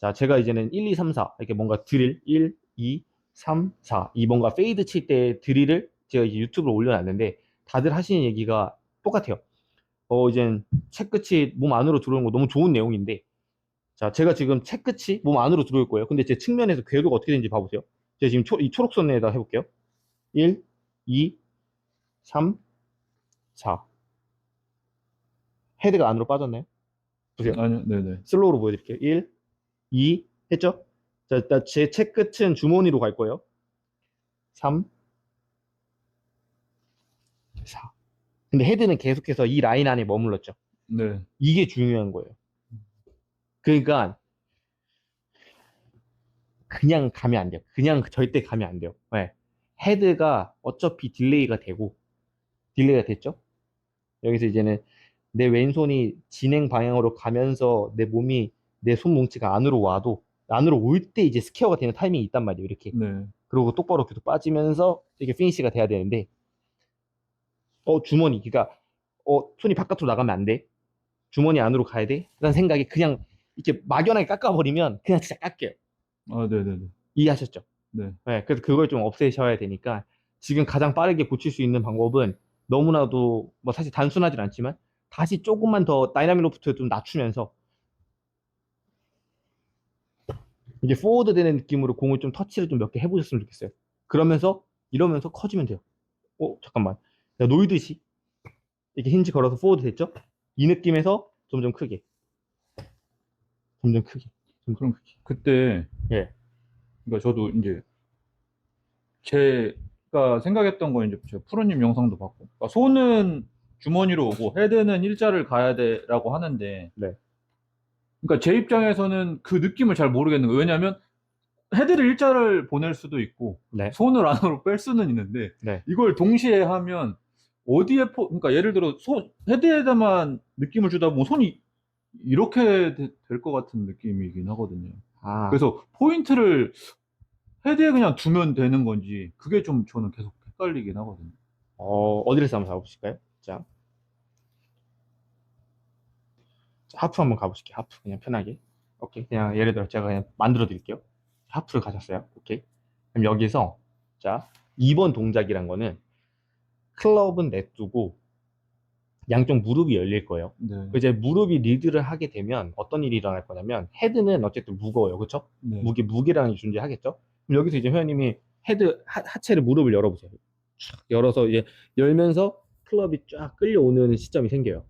자, 제가 이제는 1, 2, 3, 4 이렇게 뭔가 드릴 1, 2, 3, 4 이 뭔가 페이드 칠 때 드릴을 제가 이제 유튜브로 올려놨는데 다들 하시는 얘기가 똑같아요. 어, 이젠 책 끝이 몸 안으로 들어오는 거 너무 좋은 내용인데 자, 제가 지금 책 끝이 몸 안으로 들어올 거예요. 근데 제 측면에서 궤도가 어떻게 되는지 봐보세요. 제가 지금 초, 이 초록선에다 해볼게요. 1, 2, 3, 4. 헤드가 안으로 빠졌나요? 보세요. 아니요, 네네. 슬로우로 보여드릴게요. 1, 2 했죠? 자, 일단 제책 끝은 주머니로 갈 거예요. 3, 4. 근데 헤드는 계속해서 이 라인 안에 머물렀죠. 네. 이게 중요한 거예요. 그러니까 그냥 가면 안 돼요. 그냥 절대 가면 안 돼요. 네. 헤드가 어차피 딜레이가 되고 딜레이가 됐죠? 여기서 이제는 내 왼손이 진행 방향으로 가면서 내 몸이 내 손뭉치가 안으로 와도 안으로 올 때 이제 스퀘어가 되는 타이밍이 있단 말이에요. 이렇게. 네. 그리고 똑바로 계속 빠지면서 이게 피니시가 돼야 되는데 어 주머니 그러니까 어 손이 바깥으로 나가면 안 돼. 주머니 안으로 가야 돼. 라는 생각이 그냥 이렇게 막연하게 깎아버리면 그냥 진짜 깎여요. 아, 네네네. 이해하셨죠? 네. 네, 그래서 그걸 좀 없애셔야 되니까 지금 가장 빠르게 고칠 수 있는 방법은 너무나도 뭐 사실 단순하진 않지만 다시 조금만 더 다이나믹 로프트를 좀 낮추면서 이제 포워드 되는 느낌으로 공을 좀 터치를 좀 몇 개 해보셨으면 좋겠어요. 그러면서 이러면서 커지면 돼요. 어 잠깐만 내가 놀듯이 이렇게 힌지 걸어서 포워드 됐죠? 이 느낌에서 점점 크게 점점 크게 그럼 그때 예. 그러니까 저도 이제 제가 생각했던 건 이제 제가 프로님 영상도 봤고 그러니까 손은 주머니로 오고 헤드는 일자를 가야 돼라고 하는데 네. 그러니까 제 입장에서는 그 느낌을 잘 모르겠는 거예요. 왜냐하면 헤드를 일자를 보낼 수도 있고 네. 손을 안으로 뺄 수는 있는데 네. 이걸 동시에 하면 어디에 포 그러니까 예를 들어 손 헤드에다만 느낌을 주다 보면 손이 이렇게 될 것 같은 느낌이긴 하거든요. 아 그래서 포인트를 헤드에 그냥 두면 되는 건지 그게 좀 저는 계속 헷갈리긴 하거든요. 어, 어디를 한번 가보실까요? 자. 자, 하프 한번 가보실게요. 하프. 그냥 편하게. 오케이. 그냥 예를 들어 제가 그냥 만들어 드릴게요. 하프를 가셨어요. 오케이. 그럼 여기서, 자, 2번 동작이란 거는 클럽은 냅두고 양쪽 무릎이 열릴 거예요. 네. 이제 무릎이 리드를 하게 되면 어떤 일이 일어날 거냐면 헤드는 어쨌든 무거워요. 그쵸? 네. 무게, 무게라는 게 존재하겠죠? 그럼 여기서 이제 회원님이 헤드, 하, 하체를 무릎을 열어보세요. 쫙 열어서 이제 열면서 클럽이 쫙 끌려오는 시점이 생겨요.